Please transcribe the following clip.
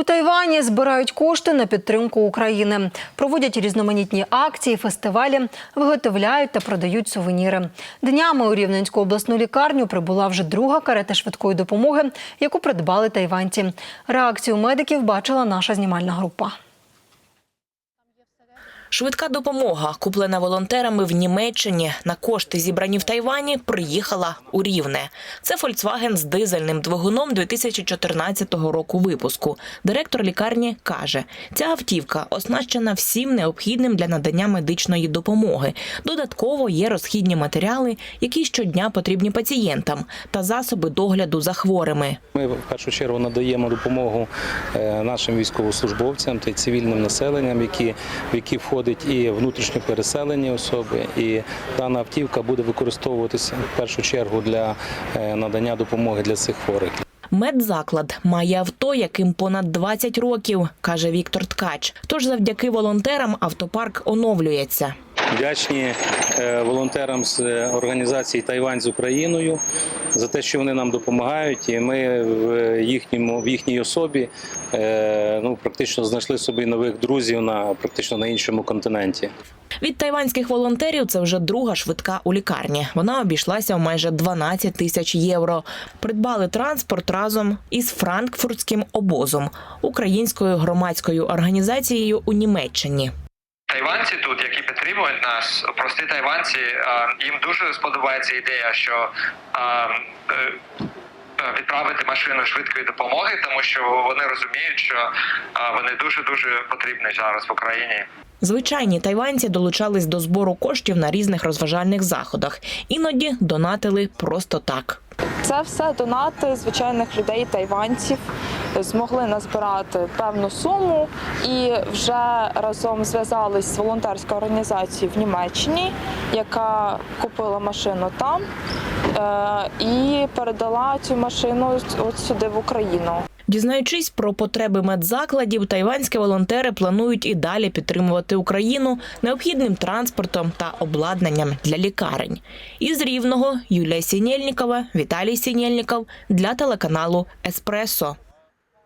У Тайвані збирають кошти на підтримку України, проводять різноманітні акції, фестивалі, виготовляють та продають сувеніри. Днями у Рівненську обласну лікарню прибула вже друга карета швидкої допомоги, яку придбали тайванці. Реакцію медиків бачила наша знімальна група. Швидка допомога, куплена волонтерами в Німеччині на кошти, зібрані в Тайвані, приїхала у Рівне. Це Volkswagen з дизельним двигуном 2014 року випуску. Директор лікарні каже, ця автівка оснащена всім необхідним для надання медичної допомоги. Додатково є розхідні матеріали, які щодня потрібні пацієнтам, та засоби догляду за хворими. Ми в першу чергу надаємо допомогу е, нашим військовослужбовцям та цивільним населенням, які, в які входять і внутрішньо переселені особи. І дана автівка буде використовуватися в першу чергу для е, надання допомоги для цих хворих. Медзаклад має авто, яким понад 20 років, каже Віктор Ткач. Тож завдяки волонтерам автопарк оновлюється. Вдячні е, волонтерам з е, організації Тайвань з Україною за те, що вони нам допомагають, і ми в їхньому в їхній особі е, ну практично знайшли собі нових друзів на практично на іншому континенті. Від тайванських волонтерів це вже друга швидка у лікарні. Вона обійшлася в майже 12 тисяч євро. Придбали транспорт разом із франкфуртським обозом, українською громадською організацією у Німеччині. Тайванці тут, які підтримують нас, прості тайванці, їм дуже сподобається ідея, що е, е, відправити машину швидкої допомоги, тому що вони розуміють, що вони дуже дуже потрібні зараз в Україні. Звичайні тайванці долучались до збору коштів на різних розважальних заходах. Іноді донатили просто так. Це все донати звичайних людей, тайванців. Змогли назбирати певну суму і вже разом зв'язались з волонтерською організацією в Німеччині, яка купила машину там е, і передала цю машину от сюди в Україну. Дізнаючись про потреби медзакладів, тайванські волонтери планують і далі підтримувати Україну необхідним транспортом та обладнанням для лікарень. Із Рівного Юлія Сінєльнікова, Віталій Сінєльніков для телеканалу Еспресо.